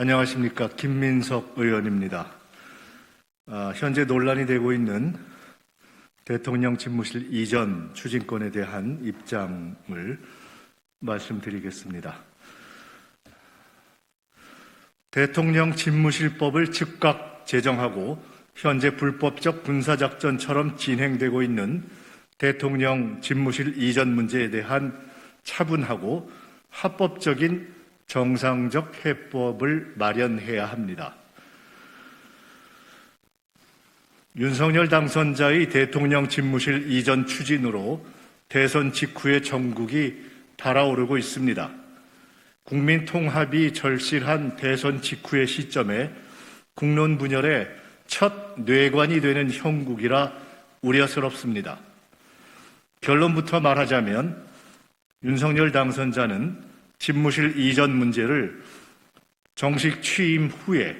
안녕하십니까. 김민석 의원입니다. 아, 현재 논란이 되고 있는 대통령 집무실 이전 추진권에 대한 입장을 말씀드리겠습니다. 대통령 집무실법을 즉각 제정하고 현재 불법적 군사작전처럼 진행되고 있는 대통령 집무실 이전 문제에 대한 차분하고 합법적인 정상적 해법을 마련해야 합니다. 윤석열 당선자의 대통령 집무실 이전 추진으로 대선 직후에 전국이 달아오르고 있습니다. 국민 통합이 절실한 대선 직후의 시점에 국론 분열의 첫 뇌관이 되는 형국이라 우려스럽습니다. 결론부터 말하자면 윤석열 당선자는 집무실 이전 문제를 정식 취임 후에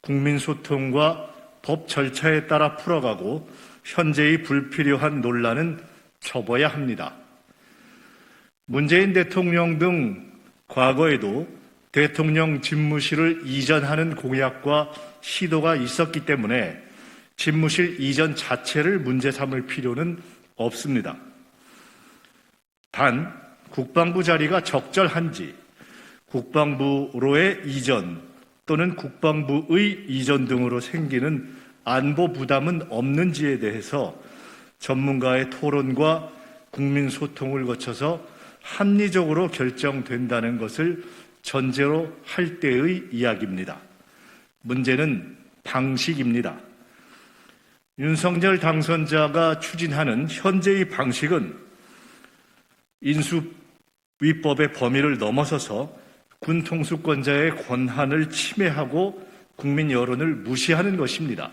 국민 소통과 법 절차에 따라 풀어가고 현재의 불필요한 논란은 접어야 합니다. 문재인 대통령 등 과거에도 대통령 집무실을 이전하는 공약과 시도가 있었기 때문에 집무실 이전 자체를 문제 삼을 필요는 없습니다. 단, 국방부 자리가 적절한지, 국방부로의 이전 또는 국방부의 이전 등으로 생기는 안보 부담은 없는지에 대해서 전문가의 토론과 국민 소통을 거쳐서 합리적으로 결정된다는 것을 전제로 할 때의 이야기입니다. 문제는 방식입니다. 윤석열 당선자가 추진하는 현재의 방식은 인수 위법의 범위를 넘어서서 군 통수권자의 권한을 침해하고 국민 여론을 무시하는 것입니다.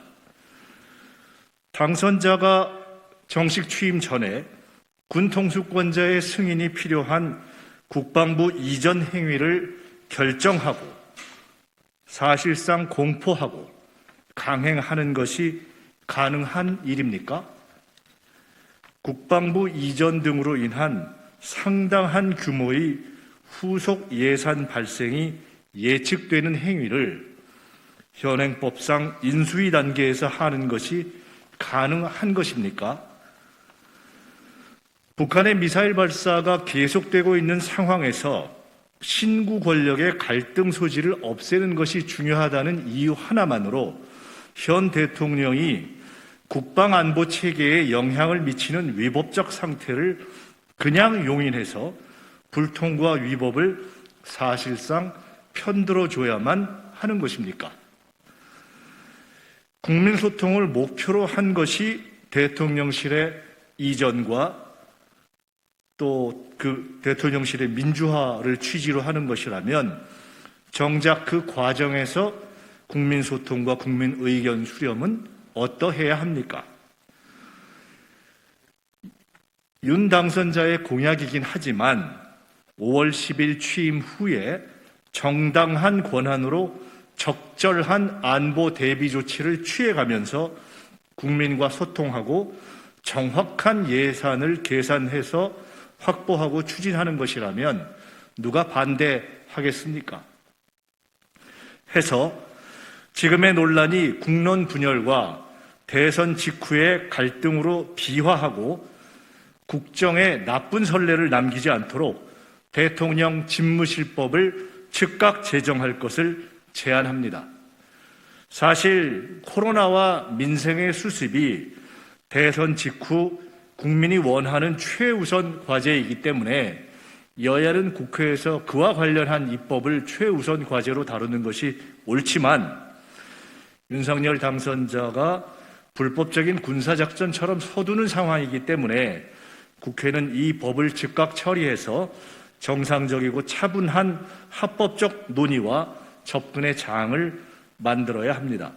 당선자가 정식 취임 전에 군 통수권자의 승인이 필요한 국방부 이전 행위를 결정하고 사실상 공포하고 강행하는 것이 가능한 일입니까? 국방부 이전 등으로 인한 상당한 규모의 후속 예산 발생이 예측되는 행위를 현행법상 인수위 단계에서 하는 것이 가능한 것입니까? 북한의 미사일 발사가 계속되고 있는 상황에서 신구 권력의 갈등 소지를 없애는 것이 중요하다는 이유 하나만으로 현 대통령이 국방안보 체계에 영향을 미치는 위법적 상태를 그냥 용인해서 불통과 위법을 사실상 편들어 줘야만 하는 것입니까? 국민 소통을 목표로 한 것이 대통령실의 이전과 또 그 대통령실의 민주화를 취지로 하는 것이라면 정작 그 과정에서 국민 소통과 국민 의견 수렴은 어떠해야 합니까? 윤 당선자의 공약이긴 하지만 5월 10일 취임 후에 정당한 권한으로 적절한 안보 대비 조치를 취해가면서 국민과 소통하고 정확한 예산을 계산해서 확보하고 추진하는 것이라면 누가 반대하겠습니까? 해서 지금의 논란이 국론 분열과 대선 직후의 갈등으로 비화하고 국정에 나쁜 선례를 남기지 않도록 대통령 집무실법을 즉각 제정할 것을 제안합니다. 사실 코로나와 민생의 수습이 대선 직후 국민이 원하는 최우선 과제이기 때문에 여야는 국회에서 그와 관련한 입법을 최우선 과제로 다루는 것이 옳지만 윤석열 당선자가 불법적인 군사작전처럼 서두는 상황이기 때문에 국회는 이 법을 즉각 처리해서 정상적이고 차분한 합법적 논의와 접근의 장을 만들어야 합니다.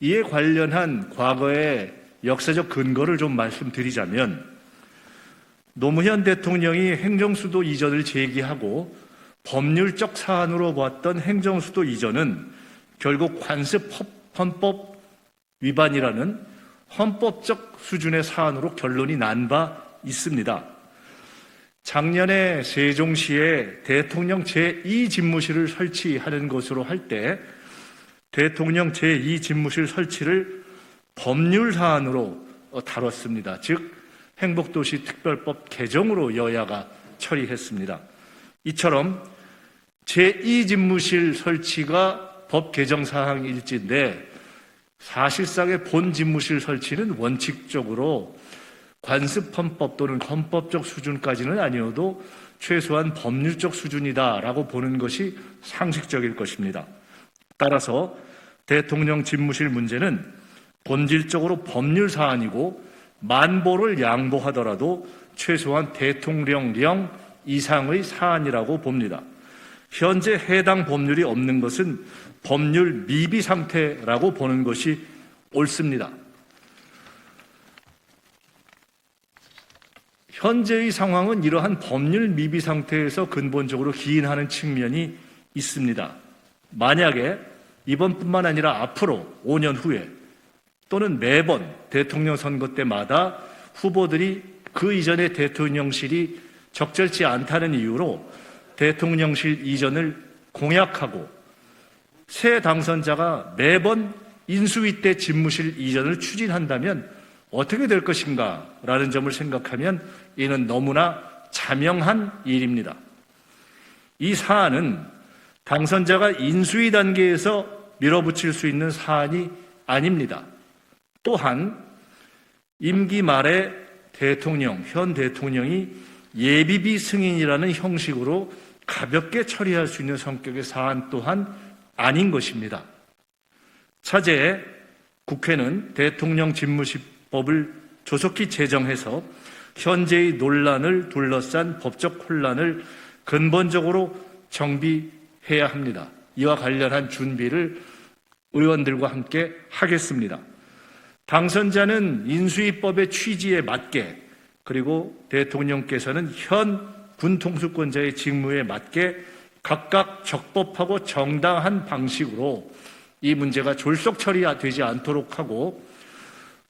이에 관련한 과거의 역사적 근거를 좀 말씀드리자면 노무현 대통령이 행정수도 이전을 제기하고 법률적 사안으로 봤던 행정수도 이전은 결국 관습 헌법 위반이라는 헌법적 수준의 사안으로 결론이 난 바 있습니다. 작년에 세종시에 대통령 제2집무실을 설치하는 것으로 할 때 대통령 제2집무실 설치를 법률 사안으로 어, 다뤘습니다. 즉 행복도시 특별법 개정으로 여야가 처리했습니다. 이처럼 제2집무실 설치가 법 개정 사항일진데 사실상의 본 집무실 설치는 원칙적으로 관습헌법 또는 헌법적 수준까지는 아니어도 최소한 법률적 수준이다라고 보는 것이 상식적일 것입니다. 따라서 대통령 집무실 문제는 본질적으로 법률 사안이고 만보를 양보하더라도 최소한 대통령령 이상의 사안이라고 봅니다. 현재 해당 법률이 없는 것은 법률 미비 상태라고 보는 것이 옳습니다. 현재의 상황은 이러한 법률 미비 상태에서 근본적으로 기인하는 측면이 있습니다. 만약에 이번뿐만 아니라 앞으로 5년 후에 또는 매번 대통령 선거 때마다 후보들이 그 이전의 대통령실이 적절치 않다는 이유로 대통령실 이전을 공약하고 새 당선자가 매번 인수위 때 집무실 이전을 추진한다면 어떻게 될 것인가 라는 점을 생각하면 이는 너무나 자명한 일입니다. 이 사안은 당선자가 인수위 단계에서 밀어붙일 수 있는 사안이 아닙니다. 또한 임기 말에 대통령, 현 대통령이 예비비 승인이라는 형식으로 가볍게 처리할 수 있는 성격의 사안 또한 아닌 것입니다. 차제에 국회는 대통령 집무실법을 조속히 제정해서 현재의 논란을 둘러싼 법적 혼란을 근본적으로 정비해야 합니다. 이와 관련한 준비를 의원들과 함께 하겠습니다. 당선자는 인수위법의 취지에 맞게 그리고 대통령께서는 현 군 통수권자의 직무에 맞게 각각 적법하고 정당한 방식으로 이 문제가 졸속 처리되지 않도록 하고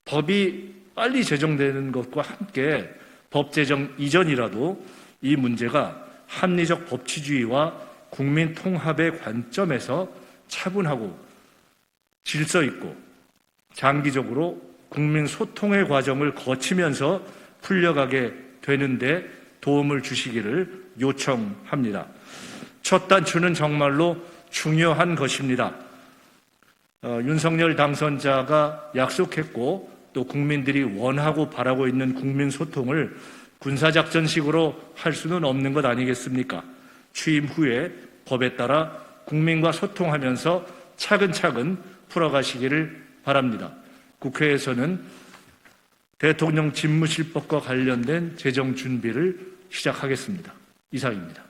법이 빨리 제정되는 것과 함께 법 제정 이전이라도 이 문제가 합리적 법치주의와 국민 통합의 관점에서 차분하고 질서 있고 장기적으로 국민 소통의 과정을 거치면서 풀려가게 되는데 도움을 주시기를 요청합니다. 첫 단추는 정말로 중요한 것입니다. 어, 윤석열 당선자가 약속했고 또 국민들이 원하고 바라고 있는 국민 소통을 군사작전식으로 할 수는 없는 것 아니겠습니까? 취임 후에 법에 따라 국민과 소통하면서 차근차근 풀어가시기를 바랍니다. 국회에서는 대통령 집무실법과 관련된 재정 준비를 시작하겠습니다. 이상입니다.